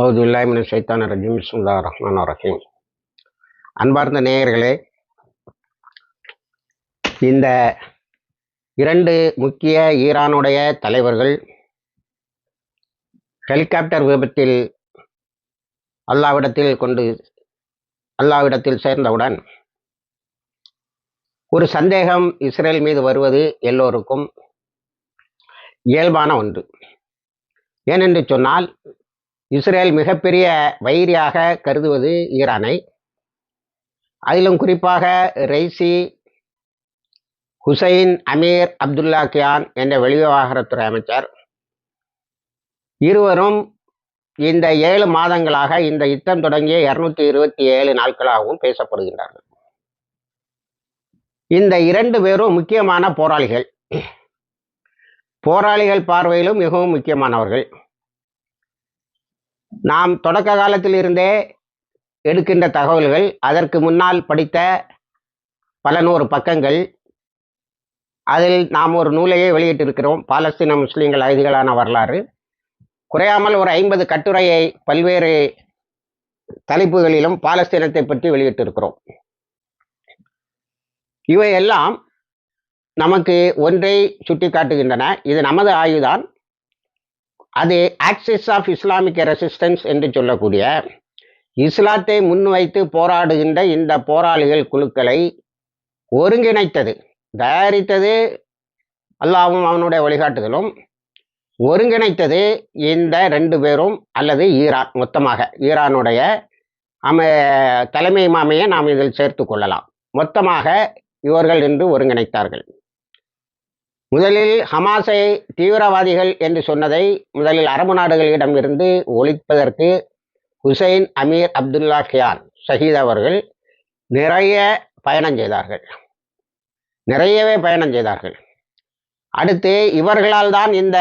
அவுதுல்லாமின் சைத்தான ரஜிம் பிஸ்முல்லா ரஹ்மான் ரஹீம். அன்பார்ந்த நேயர்களே இந்த இரண்டு முக்கிய ஈரானுடைய தலைவர்கள் ஹெலிகாப்டர் விபத்தில் அல்லாவிடத்தில் கொண்டு அல்லாவிடத்தில் சேர்ந்தவுடன் ஒரு சந்தேகம் இஸ்ரேல் மீது வருவது எல்லோருக்கும் இயல்பான ஒன்று. ஏனென்று சொன்னால் இஸ்ரேல் மிகப்பெரிய வைரியாக கருதுவது ஈரானை. அதிலும் குறிப்பாக ரெய்சி ஹுசைன் அமீர் அப்துல்லா கியான் என்ற வெளிவிவகாரத்துறை அமைச்சர். இருவரும் இந்த ஏழு மாதங்களாக இந்த யுத்தம் தொடங்கிய இருநூத்தி இருபத்தி ஏழு நாட்களாகவும் பேசப்படுகின்றார்கள். இந்த இரண்டு பேரும் முக்கியமான போராளிகள். போராளிகள் பார்வையிலும் மிகவும் முக்கியமானவர்கள். நாம் தொடக்க காலத்தில் இருந்தே எடுக்கின்ற தகவல்கள் அதற்கு முன்னால் படித்த பல நூறு பக்கங்கள் அதில் நாம் ஒரு நூலையே வெளியிட்டிருக்கிறோம் பாலஸ்தீன முஸ்லீம்கள் ஐதிகளான வரலாறு. குறையாமல் ஒரு ஐம்பது கட்டுரையை பல்வேறு தலைப்புகளிலும் பாலஸ்தீனத்தை பற்றி வெளியிட்டிருக்கிறோம். இவையெல்லாம் நமக்கு ஒன்றை சுட்டி காட்டுகின்றன இது நமது ஆய்வுதான் அது ஆக்சிஸ் ஆஃப் இஸ்லாமிக் ரெசிஸ்டன்ஸ் என்று சொல்லக்கூடிய இஸ்லாத்தை முன்வைத்து போராடுகின்ற இந்த போராளிகள் குழுக்களை ஒருங்கிணைத்தது. தயாரித்தது அல்லாவும் அவனுடைய வழிகாட்டுதலும் ஒருங்கிணைத்தது இந்த ரெண்டு பேரும் அல்லது ஈரான் மொத்தமாக. ஈரானுடைய அம தலைமை மாமையை நாம் இதில் சேர்த்து கொள்ளலாம். மொத்தமாக இவர்கள் என்று ஒருங்கிணைத்தார்கள். முதலில் ஹமாஸை தீவிரவாதிகள் என்று சொன்னதை முதலில் அரபு நாடுகளிடம் இருந்து ஒழிப்பதற்கு ஹுசைன் அமீர் அப்துல்லா கியான் ஷஹீத் அவர்கள் நிறைய பயணம் செய்தார்கள். நிறையவே பயணம் செய்தார்கள். அடுத்து இவர்களால் தான் இந்த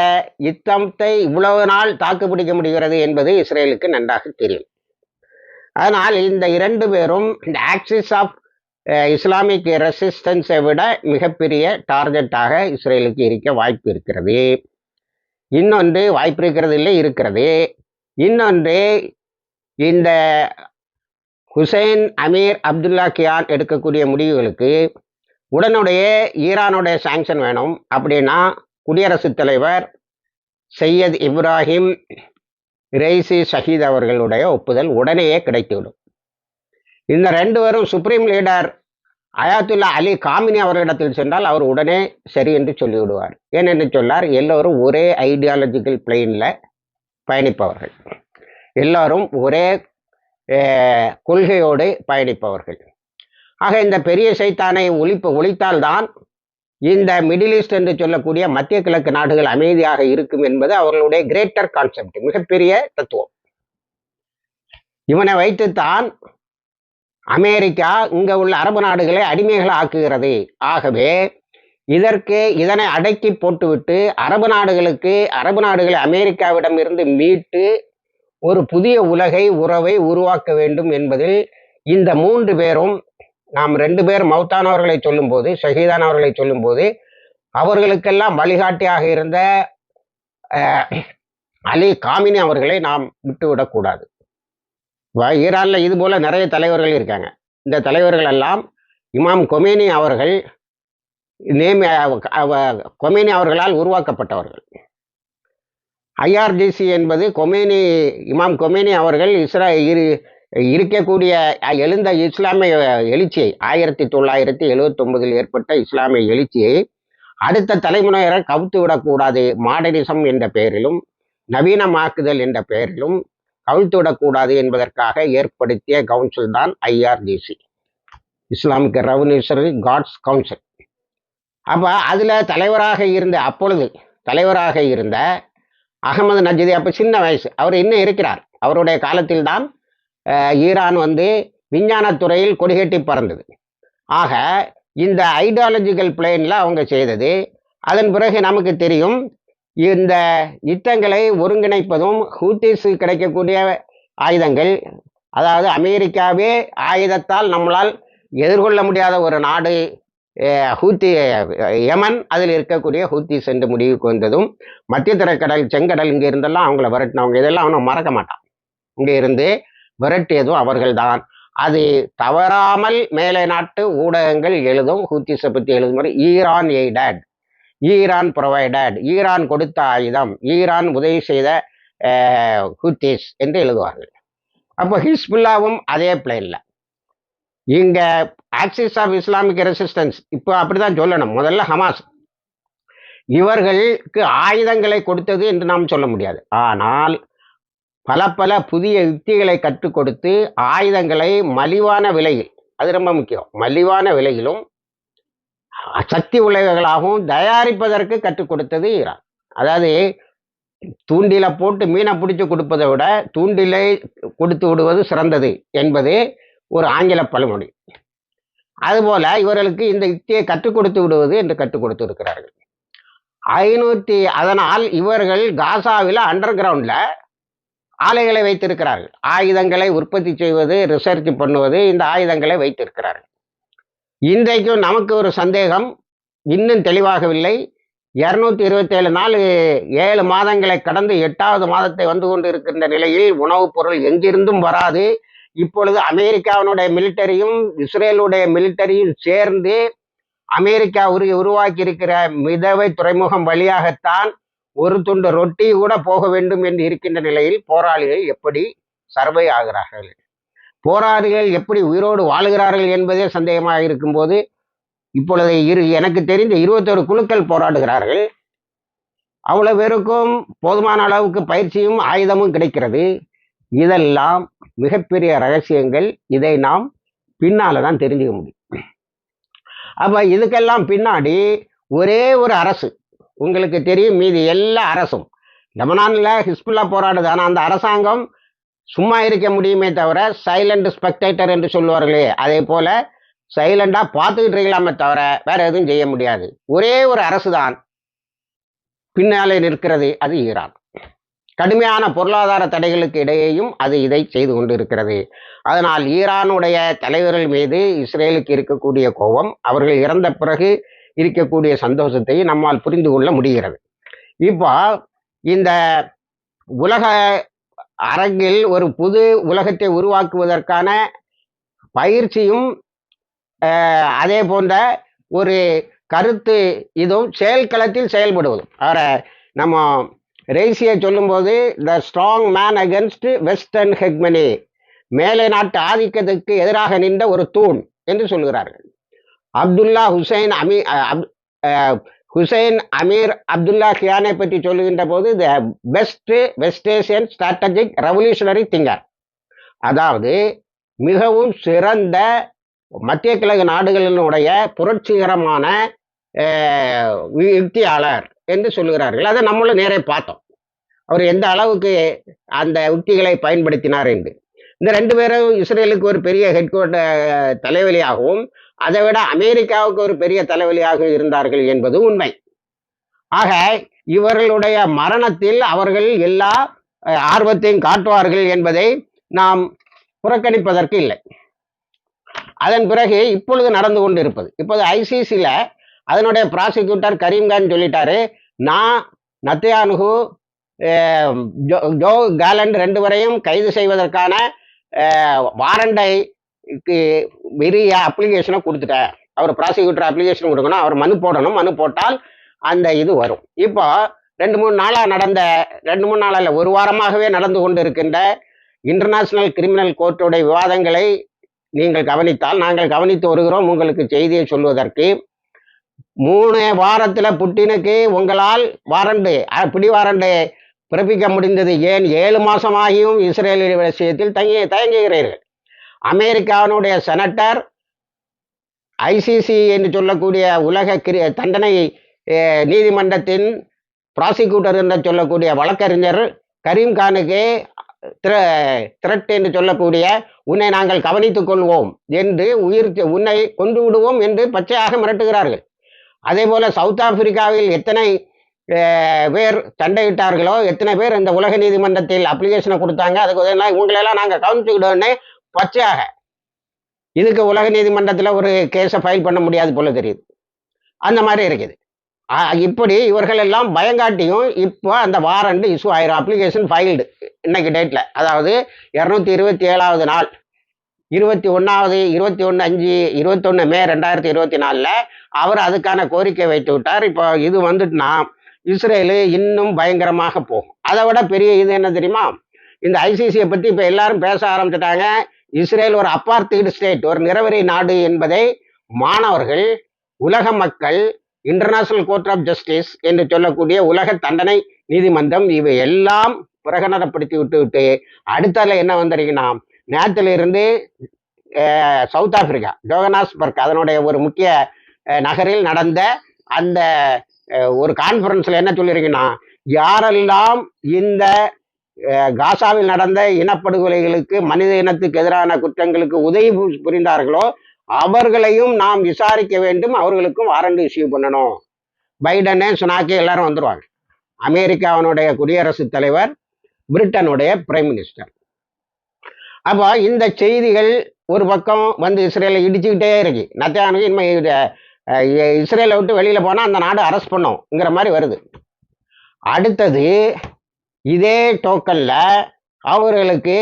யுத்தத்தை இவ்வளவு நாள் தாக்குப்பிடிக்க முடிகிறது என்பது இஸ்ரேலுக்கு நன்றாக தெரியும். அதனால் இந்த இரண்டு பேரும் இந்த ஆக்சிஸ் ஆஃப் இஸ்லாமிக் ரெசிஸ்டன்ஸை விட மிகப்பெரிய டார்கெட்டாக இஸ்ரேலுக்கு இருக்க வாய்ப்பு இருக்கிறது. இன்னொன்று வாய்ப்பு இருக்கிறது இல்லை இருக்கிறது. இன்னொன்று இந்த ஹுசைன் அமீர் அப்துல்லா கியான் எடுக்கக்கூடிய முடிவுகளுக்கு உடனுடைய ஈரானுடைய சாங்ஷன் வேணும். அப்படின்னா குடியரசுத் தலைவர் சையத் இப்ராஹிம் ரெய்சி ஷஹீத் அவர்களுடைய ஒப்புதல் உடனேயே கிடைத்துவிடும். இந்த ரெண்டு பேரும் supreme leader Ayatollah Ali Khamenei அவர்களிடத்தில் சென்றால் அவர் உடனே சரி என்று சொல்லிவிடுவார். ஏனென்று சொன்னார் எல்லோரும் ஒரே ஐடியாலஜிக்கல் பிளெயினில் பயணிப்பவர்கள். எல்லோரும் ஒரே கொள்கையோடு பயணிப்பவர்கள். ஆக இந்த பெரிய சைத்தானை ஒழிப்பு ஒழித்தால்தான் இந்த மிடில் ஈஸ்ட் என்று சொல்லக்கூடிய மத்திய கிழக்கு நாடுகள் அமைதியாக இருக்கும் என்பது அவர்களுடைய கிரேட்டர் கான்செப்ட் மிகப்பெரிய தத்துவம். இவனை வைத்துத்தான் அமெரிக்கா இங்கே உள்ள அரபு நாடுகளை அடிமைகளை ஆக்குகிறது ஆகவே இதற்கு இதனை அடக்கி போட்டுவிட்டு அரபு நாடுகளுக்கு அரபு நாடுகளை அமெரிக்காவிடம் இருந்து மீட்டு ஒரு புதிய உலகை உறவை உருவாக்க வேண்டும் என்பதில் இந்த மூன்று பேரும் நாம் ரெண்டு பேர் மௌத்தானவர்களை சொல்லும்போது ஷஹீதானவர்களை சொல்லும்போது அவர்களுக்கெல்லாம் வழிகாட்டியாக இருந்த அலி காமினி அவர்களை நாம் விட்டுவிடக்கூடாது. ஈரானில் இது போல நிறைய தலைவர்கள் இருக்காங்க. இந்த தலைவர்கள் எல்லாம் இமாம் கொமேனி அவர்கள் நேம் கொமேனி அவர்களால் உருவாக்கப்பட்டவர்கள். ஐஆர்டிசி என்பது கொமேனி இமாம் கொமேனி அவர்கள் இஸ்ரா இரு இருக்கக்கூடிய எழுந்த இஸ்லாமிய எழுச்சியை ஆயிரத்தி தொள்ளாயிரத்தி எழுவத்தொன்பதில் ஏற்பட்ட இஸ்லாமிய எழுச்சியை அடுத்த தலைமுறையினர் கவுத்து விடக்கூடாது மாடர்னிசம் என்ற பெயரிலும் நவீனமாக்குதல் என்ற பெயரிலும் கவிழ்த்துவிடக்கூடாது என்பதற்காக ஏற்படுத்திய கவுன்சில் தான் IRGC Islamic revolutionary guards council. அப்போ அதில் தலைவராக இருந்த அப்பொழுது தலைவராக இருந்த அகமது நஜிதி அப்போ சின்ன வயசு அவர் இன்னும் இருக்கிறார். அவருடைய காலத்தில் தான் ஈரான் வந்து விஞ்ஞானத்துறையில் கொடிகட்டி பறந்தது. ஆக இந்த ஐடியாலஜிக்கல் பிளேனில் அவங்க செய்தது அதன் பிறகு நமக்கு தெரியும் இந்த யுத்தங்களை ஒருங்கிணைப்பதும் ஹூத்திஸு கிடைக்கக்கூடிய ஆயுதங்கள். அதாவது அமெரிக்காவே ஆயுதத்தால் நம்மளால் எதிர்கொள்ள முடியாத ஒரு நாடு ஹூத்தி யமன் அதில் இருக்கக்கூடிய ஹூத்தி சென்று முடிவுக்கு வந்ததும் மத்திய திரைக்கடல் செங்கடல் இங்கே இருந்தெல்லாம் அவங்கள விரட்டினவங்க. இதெல்லாம் அவனை மறக்க மாட்டான். இங்கே இருந்து விரட்டியதும் அவர்கள்தான். அது தவறாமல் மேலை நாட்டு ஊடகங்கள் எழுதும் ஹூத்திஸை பற்றி எழுதும் மாதிரி Iran aided Iran provided Iran கொடுத்த ஆயுதம். ஈரான் உதவி செய்த ஹூத்திஸ் என்று எழுதுவார்கள். அப்போ ஹிஸ்புல்லாவும் அதே பிளேனில் இங்க ஆக்சிஸ் ஆஃப் இஸ்லாமிக் ரெசிஸ்டன்ஸ் இப்போ அப்படிதான் சொல்லணும். முதல்ல ஹமாஸ் இவர்களுக்கு ஆயுதங்களை கொடுத்தது என்று நாம் சொல்ல முடியாது. ஆனால் பல பல புதிய யுக்திகளை கற்றுக் கொடுத்து ஆயுதங்களை மலிவான விலையில் அது ரொம்ப முக்கியம். மலிவான விலையிலும் சக்தி உலகங்களாகவும் தயாரிப்பதற்கு கற்றுக் கொடுத்தது ஈரான். அதாவது தூண்டில போட்டு மீனை பிடிச்சி கொடுப்பதை விட தூண்டிலை கொடுத்து விடுவது சிறந்தது என்பது ஒரு ஆங்கில பழமொழி. அதுபோல இவர்களுக்கு இந்த யுக்தியை கற்றுக் கொடுத்து விடுவது என்று கற்றுக் கொடுத்து இருக்கிறார்கள். ஐநூத்தி அதனால் இவர்கள் காசாவில் அண்டர் கிரவுண்ட்ல ஆலைகளை வைத்திருக்கிறார்கள். ஆயுதங்களை உற்பத்தி செய்வது ரிசர்ச் பண்ணுவது இந்த ஆயுதங்களை வைத்திருக்கிறார்கள். இன்றைக்கும் நமக்கு ஒரு சந்தேகம் இன்னும் தெளிவாகவில்லை. இருநூத்தி இருபத்தேழு நாள் ஏழு மாதங்களை கடந்து எட்டாவது மாதத்தை வந்து கொண்டு இருக்கின்ற நிலையில் உணவுப் பொருள் எங்கிருந்தும் வராது. இப்பொழுது அமெரிக்காவினுடைய மிலிட்டரியும் இஸ்ரேலுடைய மிலிட்டரியும் சேர்ந்து அமெரிக்கா உரு உருவாக்கி இருக்கிற மிதவை துறைமுகம் வழியாகத்தான் ஒரு துண்டு ரொட்டி கூட போக வேண்டும் என்று இருக்கின்ற நிலையில் போராளிகள் எப்படி சர்வை ஆகிறார்கள்? போராளிகள் எப்படி உயிரோடு வாழுகிறார்கள் என்பதே சந்தேகமாக இருக்கும்போது இப்பொழுது இரு எனக்கு தெரிந்த இருபத்தோரு குழுக்கள் போராடுகிறார்கள். அவ்வளவு பேருக்கும் போதுமான அளவுக்கு பயிற்சியும் ஆயுதமும் கிடைக்கிறது. இதெல்லாம் மிகப்பெரிய ரகசியங்கள். இதை நாம் பின்னால தான் தெரிஞ்சுக்க முடியும். அப்ப இதுக்கெல்லாம் பின்னாடி ஒரே ஒரு அரசு உங்களுக்கு தெரியும் மீது எல்லா அரசும். லெபனான்ல ஹிஸ்புல்லா போராடுது. ஆனால் அந்த அரசாங்கம் சும்மா இருக்க முடியுமே தவிர சைலண்ட் ஸ்பெக்டேட்டர் என்று சொல்லுவார்களே அதே போல சைலண்டா பார்த்துக்கிட்டு இருக்கலாமே தவிர வேற எதுவும் செய்ய முடியாது. ஒரே ஒரு அரசு தான் பின்னாலே நிற்கிறது அது ஈரான். கடுமையான பொருளாதார தடைகளுக்கு இடையேயும் அது இதை செய்து கொண்டு இருக்கிறது அதனால் ஈரானுடைய தலைவர்கள் மீது இஸ்ரேலுக்கு இருக்கக்கூடிய கோபம் அவர்கள் இறந்த பிறகு இருக்கக்கூடிய சந்தோஷத்தை நம்மால் புரிந்து கொள்ள முடிகிறது. இப்போ இந்த உலக அரங்கில் ஒரு புது உலகத்தை உருவாக்குவதற்கான பயிற்சியும் அதே போன்ற ஒரு கருத்து இதுவும் செயல்களத்தில் செயல்படுவதும் அவரை நம்ம ரேசியை சொல்லும்போது the strong man against western hegemony மேலை நாட்டு ஆதிக்கத்துக்கு எதிராக நின்ற ஒரு தூண் என்று சொல்கிறார்கள் அப்துல்லா ஹுசைன் அமி அப்- ஹுசைன் அமீர் அப்துல்லா கியானை பற்றி சொல்லுகின்ற போது the best west Asian strategic revolutionary thinker அதாவது மிகவும் சிறந்த மத்திய கிழக்கு நாடுகளினுடைய புரட்சிகரமான யுக்தியாளர் என்று சொல்லுகிறார்கள். அதை நம்மளும் நேரே பார்த்தோம். அவர் எந்த அளவுக்கு அந்த உத்திகளை பயன்படுத்தினார் என்று. இந்த ரெண்டு பேரும் இஸ்ரேலுக்கு ஒரு பெரிய ஹெட் குவார்ட்டர் தலைவலியாகவும் அதை விட அமெரிக்காவுக்கு ஒரு பெரிய தலைவலியாக இருந்தார்கள் என்பது உண்மை. ஆக இவர்களுடைய மரணத்தில் அவர்கள் எல்லா ஆர்வத்தையும் காட்டுவார்கள் என்பதை நாம் புறக்கணிப்பதற்கு இல்லை. அதன் பிறகு இப்பொழுது நடந்து கொண்டு இருப்பது இப்போது ஐசிசியில் அதனுடைய ப்ராசிக்யூட்டர் கரீம்கான் சொல்லிட்டாரு நான் நத்தியானுகு ஜோ ஜோ காலண்ட் ரெண்டு வரையும் கைது செய்வதற்கான வாரண்டை பெரிய அப்ளிகேஷனை கொடுத்துட்டேன். அவர் ப்ராசிக்யூட்டர் அப்ளிகேஷன் கொடுக்கணும் அவர் மனு போடணும் மனு போட்டால் அந்த இது வரும். இப்போ ரெண்டு மூணு நாளாக நடந்த ரெண்டு மூணு நாளில் ஒரு வாரமாகவே நடந்து கொண்டு இருக்கின்ற இன்டர்நேஷ்னல் கிரிமினல் கோர்ட்டுடைய விவாதங்களை நீங்கள் கவனித்தால் நாங்கள் கவனித்து வருகிறோம் உங்களுக்கு செய்தியை சொல்வதற்கு. மூணு வாரத்தில் புட்டினுக்கு உங்களால் வாரண்டு பிடி வாரண்டு பிறப்பிக்க முடிந்தது. ஏன் ஏழு மாதமாகியும் இஸ்ரேல் விஷயத்தில் தங்கி தயங்குகிறீர்கள்? அமெரிக்காவினுடைய செனட்டர் ஐசிசி என்று சொல்லக்கூடிய உலக கிரி தண்டனை நீதிமன்றத்தின் ப்ராசிக்யூட்டர் என்று சொல்லக்கூடிய வழக்கறிஞர் கரீம் கானுக்கு என்று சொல்லக்கூடிய உன்னை நாங்கள் கவனித்துக் கொள்வோம் என்று உயிர் உன்னை கொண்டு விடுவோம் என்று பச்சையாக மிரட்டுகிறார்கள். அதே போல சவுத் ஆப்பிரிக்காவில் எத்தனை பேர் சண்டையிட்டார்களோ எத்தனை பேர் இந்த உலக நீதிமன்றத்தில் அப்ளிகேஷனை கொடுத்தாங்க அதுக்கு உதவினா இவங்களெல்லாம் நாங்கள் கவனிச்சுக்கிட்டோன்னு பச்சையாக. இதுக்கு உலக நீதிமன்றத்தில் ஒரு கேஸை ஃபைல் பண்ண முடியாது போல தெரியுது. அந்த மாதிரி இருக்குது. இப்படி இவர்கள் எல்லாம் பயங்காட்டியும் இப்போ அந்த வாரண்ட் இஷ்யூ ஆயிரும். அப்ளிகேஷன் ஃபைல்டு இன்னைக்கு டேட்டில் அதாவது இரநூத்தி இருபத்தி ஏழாவது நாள். இருபத்தி ஒன்றாவது இருபத்தி ஒன்று அஞ்சு இருபத்தொன்று மே ரெண்டாயிரத்தி இருபத்தி நாலில் அவர் அதுக்கான கோரிக்கை வைத்து விட்டார். இப்போ இது வந்துட்டுனா இஸ்ரேலு இன்னும் பயங்கரமாக போகும். அதை விட பெரிய இது என்ன தெரியுமா? இந்த ஐசிசியை பற்றி இப்போ எல்லாரும் பேச ஆரம்பிச்சிட்டாங்க. இஸ்ரேல் ஒரு அப்பார்த்தீடு ஸ்டேட் ஒரு நிறவெறி நாடு என்பதை மாணவர்கள் உலக மக்கள் இன்டர்நேஷனல் கோர்ட் ஆஃப் ஜஸ்டிஸ் என்று சொல்லக்கூடிய உலக தண்டனை நீதிமன்றம் இவை எல்லாம் பிரகடனப்படுத்தி விட்டு விட்டு அடுத்ததுல என்ன வந்திருக்குன்னா நேரத்துல இருந்து சவுத் ஆப்பிரிக்கா ஜோகனாஸ்பர்க் அதனுடைய ஒரு முக்கிய நகரில் நடந்த அந்த ஒரு கான்ஃபரன்ஸ்ல என்ன சொல்லியிருக்குன்னா யாரெல்லாம் இந்த காசாவில் நடந்த இனப்படுகொலைகளுக்கு மனித இனத்துக்கு எதிரான குற்றங்களுக்கு உதவி புரிந்தார்களோ அவர்களையும் நாம் விசாரிக்க வேண்டும் அவர்களுக்கும் வாரண்ட் இஷ்யூ பண்ணணும். பைடனு சுனாக்கி எல்லாரும் வந்துருவாங்க. அமெரிக்காவினுடைய குடியரசுத் தலைவர் பிரிட்டனுடைய பிரைம் மினிஸ்டர். அப்போ இந்த செய்திகள் ஒரு பக்கம் வந்து இஸ்ரேலை இடிச்சுக்கிட்டே இருக்கு. நத்தியானுக்கு இனிமே இது, இஸ்ரேலை விட்டு வெளியில் போனால் அந்த நாடு அரெஸ்ட் பண்ணுங்கிற மாதிரி வருது. அடுத்தது இதே டோக்கன்ல அவர்களுக்கு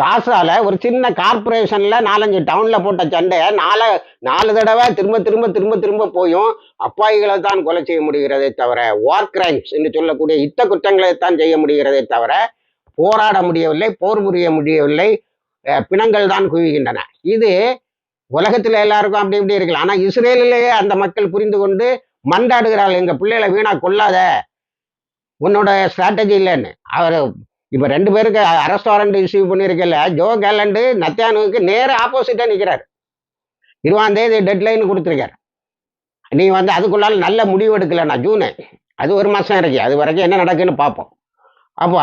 காசால ஒரு சின்ன கார்பரேஷன்ல நாலஞ்சு டவுன்ல போட்ட சண்டையை நாலு நாலு தடவை திரும்ப திரும்ப திரும்ப திரும்ப போயும். அப்பாயிகளை தான் கொலை செய்ய முடிகிறதே தவிர வார் கிரைம்ஸ் என்று சொல்லக்கூடிய யுத்த குற்றங்களை தான் செய்ய முடிகிறதே தவிர போராட முடியவில்லை போர் புரிய முடியவில்லை. பிணங்கள் தான் குவிகின்றன. இது உலகத்தில் எல்லாருக்கும் அப்படி இப்படி இருக்கலாம் ஆனால் இஸ்ரேலிலேயே அந்த மக்கள் புரிந்து கொண்டு மண்டாடுகிறார்கள். எங்கள் பிள்ளைகளை வீணா கொள்ளாத உன்னோட ஸ்ட்ராட்டஜி இல்லைன்னு. அவர் இப்போ ரெண்டு பேருக்கு ரெஸ்டாரண்ட் வாரண்ட் இஷ்யூ பண்ணியிருக்கல ஜோ கேலண்டு நத்தியானுக்கு நேர ஆப்போசிட்டாக நிற்கிறார் இருபதாந்தேதி டெட்லைன் கொடுத்துருக்காரு. நீ வந்து அதுக்குள்ளால நல்ல முடிவு எடுக்கலண்ணா ஜூனு. அது ஒரு மாதம் இருக்கு. அது வரைக்கும் என்ன நடக்குன்னு பார்ப்போம் அப்போ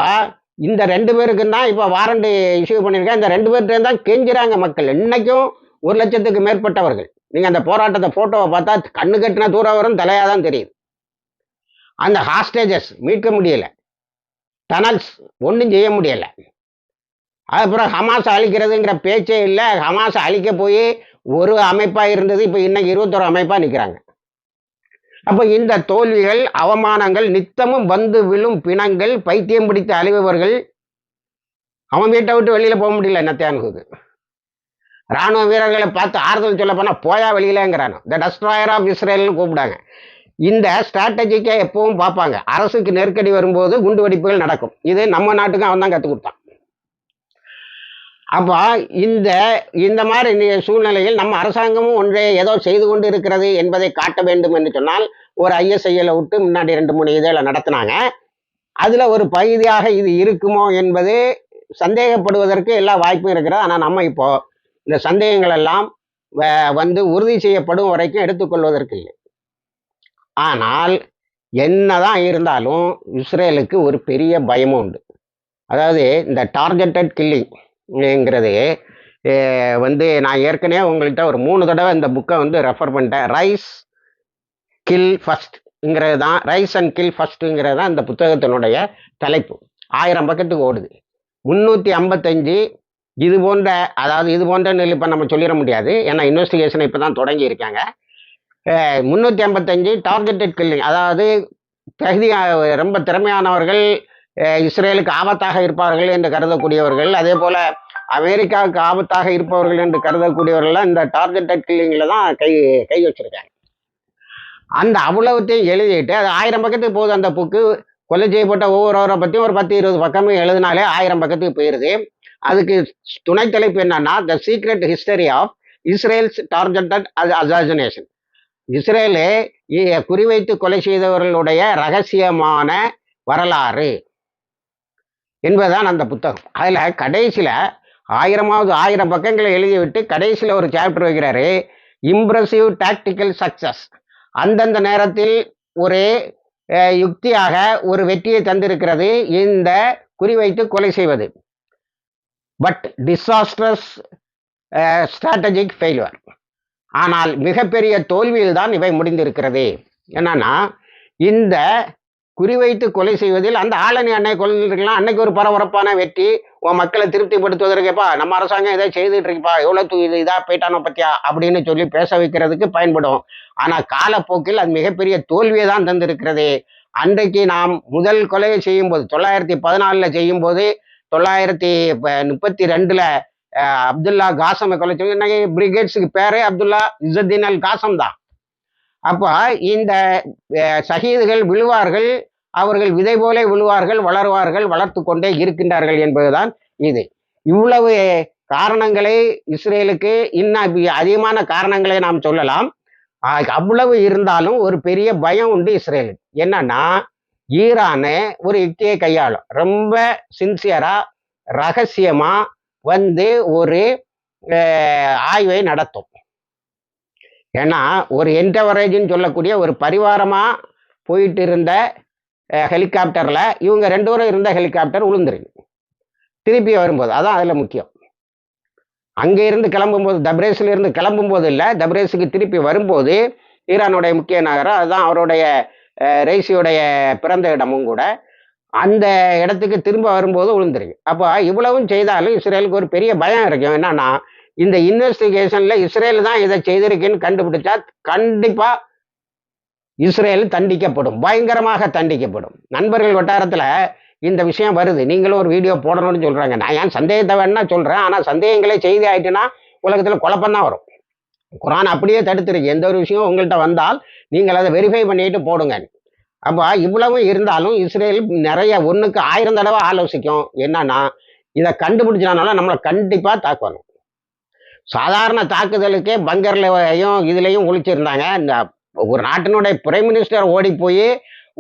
இந்த ரெண்டு பேருக்கு தான் இப்போ வாரண்டி இஷ்யூ பண்ணியிருக்கேன் இந்த ரெண்டு பேர்கிட்ட தான் கெஞ்சுறாங்க மக்கள். இன்னைக்கும் ஒரு லட்சத்துக்கு மேற்பட்டவர்கள். நீங்கள் அந்த போராட்டத்தை ஃபோட்டோவை பார்த்தா கண்ணு கட்டின தூரம் வரும் தலையாக தான் தெரியுது. அந்த ஹாஸ்டேஜஸ் மீட்க முடியலை. டனல்ஸ் ஒன்றும் செய்ய முடியல. அதுக்கப்புறம் ஹமாஸ் அழிக்கிறதுங்கிற பேச்சே இல்லை. ஹமாஸ் அழிக்க போய் ஒரு அமைப்பாக இருந்தது. இப்போ இன்னைக்கு இருபத்தொரு அமைப்பாக நிற்கிறாங்க அப்போ இந்த தோல்விகள் அவமானங்கள் நித்தமும் வந்து விழும் பிணங்கள் பைத்தியம் பிடித்த அழிபவர்கள் அவன் வீட்டை விட்டு வெளியில் போக முடியல நத்தியானுக்கு ராணுவ வீரர்களை பார்த்து ஆறுதல் சொல்ல போனால் போயா வெளியிலங்கிறானோ. த டஸ்ட்ராயர் ஆஃப் இஸ்ரேல்னு கூப்பிடாங்க இந்த ஸ்ட்ராட்டஜிக்கை எப்பவும் பார்ப்பாங்க. அரசுக்கு நெருக்கடி வரும்போது குண்டு வெடிப்புகள் நடக்கும். இது நம்ம நாட்டுக்கு அவன் தான் கற்றுக் கொடுத்தான். அப்போ இந்த இந்த மாதிரி சூழ்நிலையில் நம்ம அரசாங்கமும் ஒன்றை ஏதோ செய்து கொண்டு இருக்கிறது என்பதை காட்ட வேண்டும் என்று சொன்னால் ஒரு ஐஎஸ்ஐயில் விட்டு முன்னாடி ரெண்டு மூணு இதழை நடத்தினாங்க. அதில் ஒரு பகுதியாக இது இருக்குமோ என்பது சந்தேகப்படுவதற்கு எல்லா வாய்ப்பும் இருக்கிறது. ஆனால் நம்ம இப்போ இந்த சந்தேகங்கள் எல்லாம் வ- வந்து உறுதி செய்யப்படும் வரைக்கும் எடுத்துக்கொள்வதற்கு இல்லை. ஆனால் என்னதான் இருந்தாலும் இஸ்ரேலுக்கு ஒரு பெரிய பயமும் உண்டு. அதாவது இந்த டார்கெட்டட் கில்லிங்கிறது வந்து நான் ஏற்கனவே உங்கள்கிட்ட ஒரு மூணு தடவை இந்த புக்கை வந்து ரெஃபர் பண்ணிட்டேன். ரைஸ் கில் ஃபஸ்ட்ங்கிறது தான் ரைஸ் அண்ட் கில் ஃபஸ்ட்டுங்கிறது தான் இந்த புத்தகத்தினுடைய தலைப்பு. ஆயிரம் பக்கத்துக்கு ஓடுது. முந்நூற்றி ஐம்பத்தஞ்சு இது போன்ற அதாவது இது போன்ற இப்போ நம்ம சொல்லிட முடியாது. ஏன்னா இன்வெஸ்டிகேஷன் இப்போ தான் தொடங்கி இருக்காங்க முந்நூற்றி ஐம்பத்தஞ்சு டார்கெட்டட் கில்லிங் அதாவது தகுதி ரொம்ப திறமையானவர்கள் இஸ்ரேலுக்கு ஆபத்தாக இருப்பார்கள் என்று கருதக்கூடியவர்கள் அதே போல் அமெரிக்காவுக்கு ஆபத்தாக இருப்பவர்கள் என்று கருதக்கூடியவர்கள்லாம் இந்த டார்கெட்டட் கில்லிங்கில் தான் கை கை வச்சுருக்காங்க. அந்த அவ்வளவுத்தையும் எழுதிட்டு அது ஆயிரம் பக்கத்துக்கு போகுது அந்த புக்கு. கொலை செய்யப்பட்ட ஒவ்வொருவரை பற்றியும் ஒரு பத்து இருபது பக்கமும் எழுதினாலே ஆயிரம் பக்கத்துக்கு போயிடுது அதுக்கு துணை தலைப்பு என்னன்னா the secret history of Israel's targeted assassination Israel குறிவைத்து கொலை செய்தவர்களுடைய ரகசியமான வரலாறு என்பதுதான் அந்த புத்தகம். அதில் கடைசியில் ஆயிரமாவது ஆயிரம் பக்கங்களை எழுதிவிட்டு கடைசியில் ஒரு சாப்டர் வைக்கிறாரு இம்ப்ரெசிவ் டாக்டிக்கல் சக்சஸ் அந்தந்த நேரத்தில் ஒரு யுக்தியாக ஒரு வெற்றியை தந்திருக்கிறது இந்த குறிவைத்து கொலை செய்வது. பட் டிசாஸ்டர்ஸ் ஸ்ட்ராட்டஜிக் ஃபெயில்வர் ஆனால் மிகப்பெரிய தோல்வியில் தான் இவை முடிந்திருக்கிறது. என்னன்னா இந்த குறிவைத்து கொலை செய்வதில் அந்த ஆளணி அன்னை கொள்ளைலாம் அன்னைக்கு ஒரு பரபரப்பான வெற்றி உன் மக்களை திருப்திப்படுத்துவதற்கேப்பா நம்ம அரசாங்கம் இதை செய்துட்டு இருக்குப்பா எவ்வளோ தூ இது இதாக போயிட்டானோ பத்தியா அப்படின்னு சொல்லி பேச வைக்கிறதுக்கு பயன்படும். ஆனால் காலப்போக்கில் அது மிகப்பெரிய தோல்வியை தான் தந்திருக்கிறது. அன்றைக்கு நாம் முதல் கொலையை செய்யும்போது தொள்ளாயிரத்தி பதினாலில் செய்யும்போது தொள்ளாயிரத்தி ப- முப்பத்தி ரெண்டில் அப்துல்லா காசமை கொலை செய்யும் இன்னைக்கு பிரிகேட்ஸுக்கு பேரே அப்துல்லா இசத்தீன் அல் காசம் தான். அப்போ இந்த சகிதுகள் விழுவார்கள் அவர்கள் விதை போலே விழுவார்கள் வளருவார்கள் வளர்த்து கொண்டே இருக்கின்றார்கள் என்பதுதான் இது. இவ்வளவு காரணங்களை இஸ்ரேலுக்கு இன்னும் அதிகமான காரணங்களை நாம் சொல்லலாம். அவ்வளவு இருந்தாலும் ஒரு பெரிய பயம் உண்டு இஸ்ரேலுக்கு. என்னன்னா ஈரானு ஒரு யுக்தியை கையாளும். ரொம்ப சின்சியரா ரகசியமா வந்து ஒரு ஆய்வை நடத்தும். ஏன்னா ஒரு என்டவரேஜ்னு சொல்லக்கூடிய ஒரு பரிவாரமாக போயிட்டு இருந்த ஹெலிகாப்டரில் இவங்க ரெண்டு பேரும் இருந்த ஹெலிகாப்டர் விழுந்துருக்கு திருப்பி வரும்போது அதான் அதில் முக்கியம். அங்கே இருந்து கிளம்பும்போது தப்ரேஸில் இருந்து கிளம்பும்போது இல்லை தப்ரேஸுக்கு திருப்பி வரும்போது ஈரானுடைய முக்கிய நகரம் அதுதான் அவருடைய அஹ், ரெய்சியுடைய பிறந்த இடமும் கூட அந்த இடத்துக்கு திரும்ப வரும்போது விழுந்துருக்கு அப்போ இவ்வளவும் செய்தாலும் இஸ்ரேலுக்கு ஒரு பெரிய பயம் இருக்கும். என்னன்னா இந்த இன்வெஸ்டிகேஷன்ல இஸ்ரேல் தான் இதை செய்திருக்குன்னு கண்டுபிடிச்சா கண்டிப்பா இஸ்ரேல் தண்டிக்கப்படும். பயங்கரமாக தண்டிக்கப்படும். நண்பர்கள் வட்டாரத்தில் இந்த விஷயம் வருது. நீங்களும் ஒரு வீடியோ போடணும்னு சொல்கிறாங்க நான் ஏன் சந்தேகத்தை வேணா சொல்கிறேன் ஆனால் சந்தேகங்களே செய்தி ஆயிட்டுன்னா உலகத்தில் குழப்பம் தான் வரும். குரான் அப்படியே தடுத்துருக்கு. எந்த ஒரு விஷயம் உங்கள்கிட்ட வந்தால் நீங்கள் அதை வெரிஃபை பண்ணிட்டு போடுங்க. அப்போ இவ்வளவு இருந்தாலும் இஸ்ரேல் நிறைய ஒன்றுக்கு ஆயிரம் தடவை ஆலோசிக்கும். என்னன்னா இதை கண்டுபிடிச்சனால நம்மளை கண்டிப்பாக தாக்கணும் சாதாரண தாக்குதலுக்கே பங்கர்லையும் இதுலேயும் ஒழிச்சிருந்தாங்க. இந்த ஒரு நாட்டினுடைய பிரைம் மினிஸ்டர் ஓடி போய்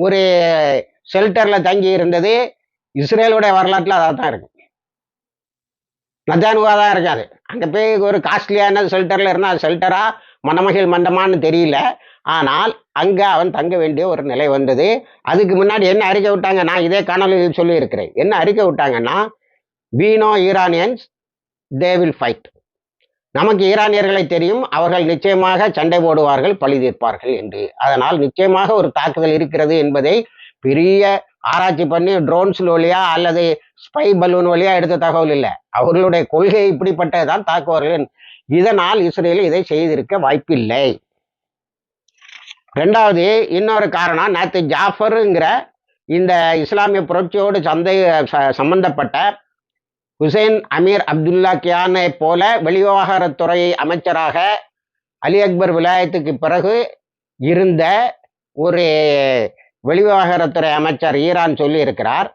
ஒரு ஷெல்டரில் தங்கி இருந்தது. இஸ்ரேலுடைய வரலாற்றில் அதாக தான் இருக்கும். நத்தானுவா தான் இருக்காது அங்கே போய் ஒரு காஸ்ட்லியான ஷெல்டரில் இருந்தால் அது ஷெல்டராக மணமகிழ் மண்டமான்னு தெரியல. ஆனால் அங்கே அவன் தங்க வேண்டிய ஒரு நிலை வந்தது. அதுக்கு முன்னாடி என்ன அறிக்கை விட்டாங்க? நான் இதே காணொலியில் சொல்லியிருக்கிறேன். என்ன அறிக்கை விட்டாங்கன்னா we know Iranians they will fight நமக்கு ஈரானியர்களை தெரியும். அவர்கள் நிச்சயமாக சண்டை போடுவார்கள் பழி தீர்ப்பார்கள் என்று. அதனால் நிச்சயமாக ஒரு தாக்குதல் இருக்கிறது என்பதை பெரிய ஆராய்ச்சி பண்ணி ட்ரோன்ஸ் வழியா அல்லது ஸ்பை பலூன் வழியா எடுத்த தகவல் இல்லை. அவர்களுடைய கொள்கை இப்படிப்பட்டதான் தாக்குவார்கள் இதனால் இஸ்ரேல் இதை செய்திருக்க வாய்ப்பில்லை. ரெண்டாவது இன்னொரு காரணம் நேற்று ஜாஃபருங்கிற இந்த இஸ்லாமிய புரட்சியோடு சந்தை ச- சம்பந்தப்பட்ட ஹுசைன் அமீர் அப்துல்லா கியானை போல வெளிவிவகாரத்துறை அமைச்சராக அலி அக்பர் விலாயத்துக்கு பிறகு இருந்த ஒரு வெளிவிவகாரத்துறை அமைச்சர் ஈரான் சொல்லியிருக்கிறார்.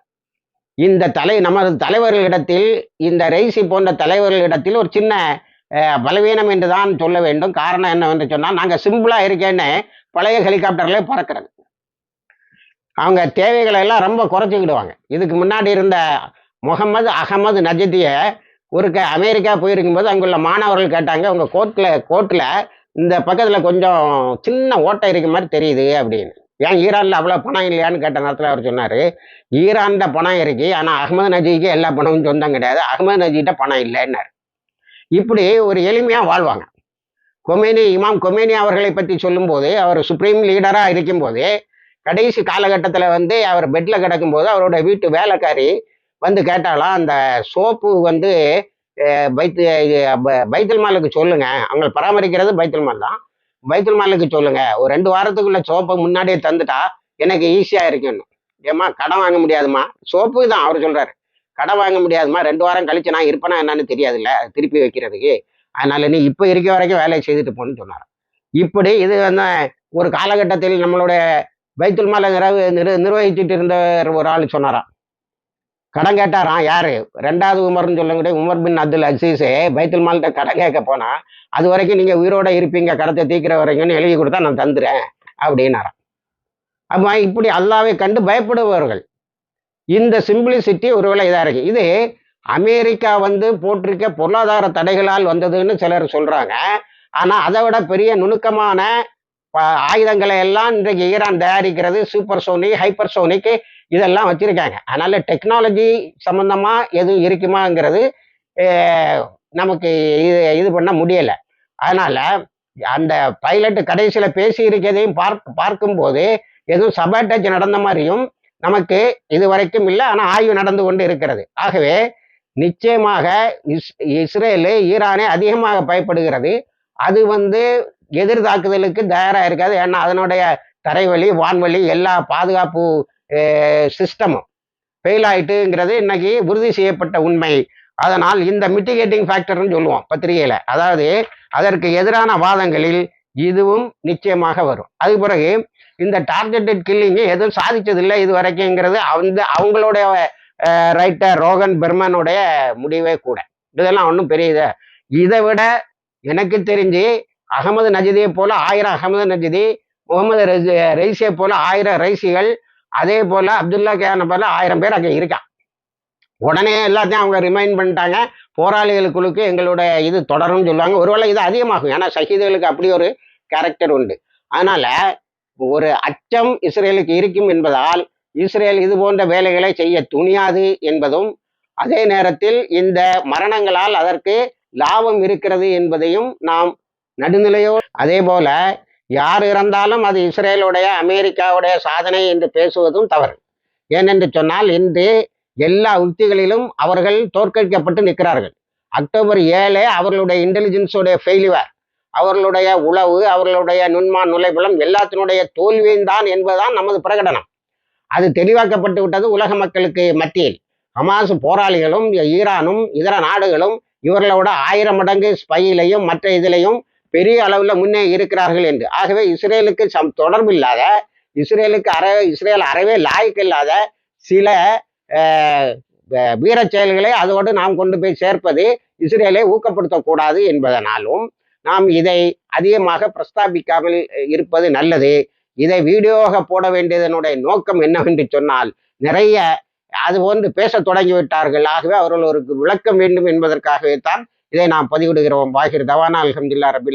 இந்த தலை நமது தலைவர்களிடத்தில் இந்த ரெய்சி போன்ற தலைவர்களிடத்தில் ஒரு சின்ன பலவீனம் என்று தான் சொல்ல வேண்டும். காரணம் என்னவென்று சொன்னால் நாங்கள் சிம்பிளாக இருக்கேன்னு பழைய ஹெலிகாப்டர்ல பறக்கிறது. அவங்க தேவைகளை எல்லாம் ரொம்ப குறைச்சிக்கிடுவாங்க. இதுக்கு முன்னாடி இருந்த முகமது அகமது நஜதிய ஒரு க அமெரிக்கா போயிருக்கும்போது அங்குள்ள மாணவர்கள் கேட்டாங்க உங்க கோர்ட்ல கோர்ட்ல இந்த பக்கத்துல கொஞ்சம் சின்ன ஓட்டை இருக்க மாதிரி தெரியுது அப்படின்னு. ஏன் ஈரான்ல அவ்வளவு பணம் இல்லையான்னு கேட்ட நேரத்தில் அவர் சொன்னாரு ஈரான்ல பணம் இருக்கு ஆனா அகமது நஜிக்கு எல்லா பணமும் சொந்தம் கிடையாது அகமது நஜிகிட்ட பணம் இல்லைன்னாரு. இப்படி ஒரு எளிமையா வாழ்வாங்க. கொமேனி இமாம் கொமேனி அவர்களை பற்றி சொல்லும்போது அவர் சுப்ரீம் லீடராக இருக்கும்போது கடைசி காலகட்டத்தில் வந்து அவர் பெட்டில் கிடக்கும்போது அவரோட வீட்டு வேலைக்காரி வந்து கேட்டாலாம் அந்த சோப்பு வந்து பைத்து இது, மாலுக்கு சொல்லுங்க. அவங்க பராமரிக்கிறது பைத்தல் மால் தான். பைத்தல் மாலுக்கு சொல்லுங்க. ஒரு ரெண்டு வாரத்துக்குள்ள சோப்பை முன்னாடியே தந்துட்டா எனக்கு ஈஸியாக இருக்குன்னு. ஏம்மா கடன் வாங்க முடியாதும்மா. சோப்பு தான் அவர் சொல்றாரு. கடன் வாங்க முடியாதும்மா. ரெண்டு வாரம் கழிச்சு நான் இருப்பேனா என்னன்னு தெரியாதுல்ல. திருப்பி வைக்கிறதுக்கு. அதனால நீ இப்போ இருக்க வரைக்கும் வேலையை செய்துட்டு போன்னு சொன்னார் இப்படி இது வந்து ஒரு காலகட்டத்தில் நம்மளுடைய பைத்துல் மாலை நிறவு நிர்வகிச்சுட்டு இருந்த ஒரு ஆள் சொன்னாராம். கடன் கேட்டாராம் யாரு? ரெண்டாவது உமர்னு சொல்லக்கூடிய உமர் பின் அப்துல் அசீஸே பைத்துல் மால்கிட்ட கடன் கேட்க போனா அது வரைக்கும் நீங்க உயிரோட இருப்பீங்க கடத்தை தீக்கிற வரைக்கும்னு எழுதி கொடுத்தா நான் தந்துறேன் அப்படின்னாராம். அப்ப இப்படி அல்லாவை கண்டு பயப்படுபவர்கள் இந்த சிம்பிளிசிட்டி ஒருவேளை இதா இருக்கு. இது அமெரிக்கா வந்து போட்டிருக்க பொருளாதார தடைகளால் வந்ததுன்னு சிலர் சொல்றாங்க. ஆனா அதை விட பெரிய நுணுக்கமான ப- ஆயுதங்களை எல்லாம் இன்றைக்கு ஈரான் தயாரிக்கிறது சூப்பர் சோனிக் ஹைப்பர் சோனிக் இதெல்லாம் வச்சிருக்காங்க. அதனால டெக்னாலஜி சம்பந்தமா எதுவும் இருக்குமாங்கிறது நமக்கு இது இது பண்ண முடியல. அதனால அந்த பைலட் கடைசியில பேசி இருக்கிறதையும் பார்க்க பார்க்கும்போது எதுவும் சபாட்டச் நடந்த மாதிரியும் நமக்கு இது வரைக்கும் இல்லை ஆனால் ஆய்வு நடந்து கொண்டு இருக்கிறது. ஆகவே நிச்சயமாக இஸ் இஸ்ரேலு ஈரானை அதிகமாக பயப்படுகிறது. அது வந்து எதிர் தாக்குதலுக்கு தயாராக இருக்காது. ஏன்னா அதனுடைய தரைவழி வான்வழி எல்லா பாதுகாப்பு சிஸ்டமும் ஃபெயில் ஆயிட்டுங்கிறது இன்னைக்கு உறுதி செய்யப்பட்ட உண்மை. அதனால் இந்த மிட்டிகேட்டிங் ஃபேக்டர்னு சொல்லுவோம் பத்திரிகையில். அதாவது அதற்கு எதிரான வாதங்களில் இதுவும் நிச்சயமாக வரும். அது பிறகு இந்த டார்கெட்டட் கில்லிங்கு எதுவும் சாதிச்சதில்லை இது வரைக்குங்கிறது அந்த அவங்களுடைய ரைட்டர் ரோகன் பெர்மனுடைய முடிவே கூட. இதெல்லாம் ஒன்றும் பெரிய இதை. விட எனக்கு தெரிஞ்சு அகமது நஜிதியை போல ஆயிரம் அகமது நஜிதி முகமது ரைசியை போல ஆயிரம் ரைசிகள் அதே போல அப்துல்லா கேன போல ஆயிரம் பேர் அங்கே இருக்கான் உடனே எல்லாத்தையும் அவங்க ரிமைண்ட் பண்ணிட்டாங்க. போராளிகளுக்குழுக்கு எங்களுடைய இது தொடரும்னு சொல்லுவாங்க. ஒருவேளை இது அதிகமாகும். ஏன்னா சஹீதுகளுக்கு அப்படி ஒரு கேரக்டர் உண்டு. அதனால ஒரு அச்சம் இஸ்ரேலுக்கு இருக்கும் என்பதால் இஸ்ரேல் இது போன்ற வேலைகளை செய்ய துணியாது என்பதும் அதே நேரத்தில் இந்த மரணங்களால் அதற்கு லாபம் இருக்கிறது என்பதையும் நாம் நடுநிலையோ அதே போல யார் இறந்தாலும் அது இஸ்ரேலுடைய அமெரிக்காவுடைய சாதனை என்று பேசுவதும் தவறு. ஏனென்று சொன்னால் இன்று எல்லா உத்திகளிலும் அவர்கள் தோற்கடிக்கப்பட்டு நிற்கிறார்கள். அக்டோபர் ஏழு அவர்களுடைய இன்டெலிஜென்ஸுடைய ஃபெயிலிவர் அவர்களுடைய உளவு அவர்களுடைய நுண்மா நுழைபுலம் எல்லாத்தினுடைய தோல்வியும் தான் என்பதுதான் நமது பிரகடனம். அது தெளிவாக்கப்பட்டு விட்டது உலக மக்களுக்கு மத்தியில். ஹமாஸ் போராளிகளும் ஈரானும் இதர நாடுகளும் இவர்களோட ஆயிரம் மடங்கு ஸ்பையிலையும் மற்ற இதிலையும் பெரிய அளவில் முன்னே இருக்கிறார்கள் என்று. ஆகவே இஸ்ரேலுக்கு சம் தொடர்பு இல்லாத இஸ்ரேலுக்கு அற இஸ்ரேல் அறவே லாய்க்கு இல்லாத சில வீரச் செயல்களை அதோடு நாம் கொண்டு போய் சேர்ப்பது இஸ்ரேலை ஊக்கப்படுத்தக்கூடாது என்பதனாலும் நாம் இதை அதிகமாக பிரஸ்தாபிக்காமல் இருப்பது நல்லது. இதை வீடியோவாக போட வேண்டியதனுடைய நோக்கம் என்னவென்று சொன்னால் நிறைய அது போன்று பேச தொடங்கிவிட்டார்கள். ஆகவே அவர்கள் ஒரு விளக்கம் வேண்டும் என்பதற்காகவே தான் இதை நாம் பதிவிடுகிறோம். வாகிர் தவானா அலமதுல்லா ரபில்